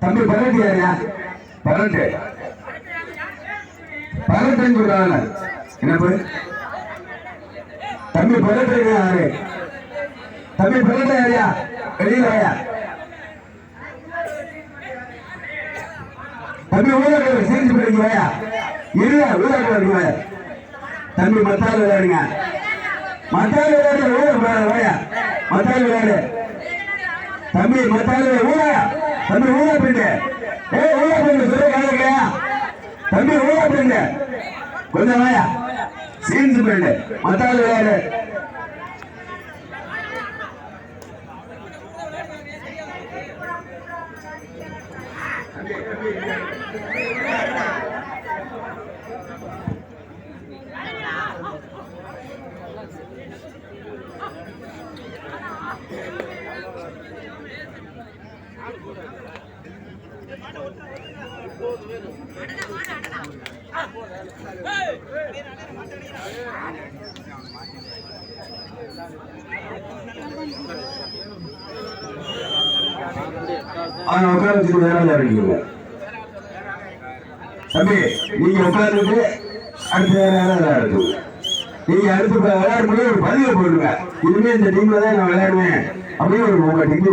தம்பி பரட்டு யாரியா? பரட்டு பரட்டுன்னு சொல்றாங்க என்ன தம்பி பரட்டு யாரு? தம்பி பரட்டு யாரியா? வெளியில வாயா. தம்பி ஊழல் சேர்ந்து போயிருங்க வாயா. இருயா ஊழல் வருங்க தம்பி மத்தால் விளையாடுங்க. மத்தால் விளையாடு ஊழல் வாயா. மத்தாள் விளையாடு. தம்பி மத்தால் ஊழல் தம்பி ஊழா பிண்டு ஏ ஊழா பிண்டு சொல்ல கேட்கலையா தம்பி ஊழா பிண்டு கொஞ்சம் வாயா. சீன்ஸ் பிண்டு மத்தாள் விளையாடு. அவனை உட்கார வேற விளையாடுறீங்க தம்பி நீங்க உட்கார்ந்துட்டு அடுத்த வேற யாராவது விளையாடுங்க நீங்க அடுத்து இப்ப விளையாடும் போது ஒரு பதிவு போடுங்க இனிமே இந்த டீம்ல தான் நான் விளையாடுவேன். அப்படின்னு ஒரு உங்க டீம்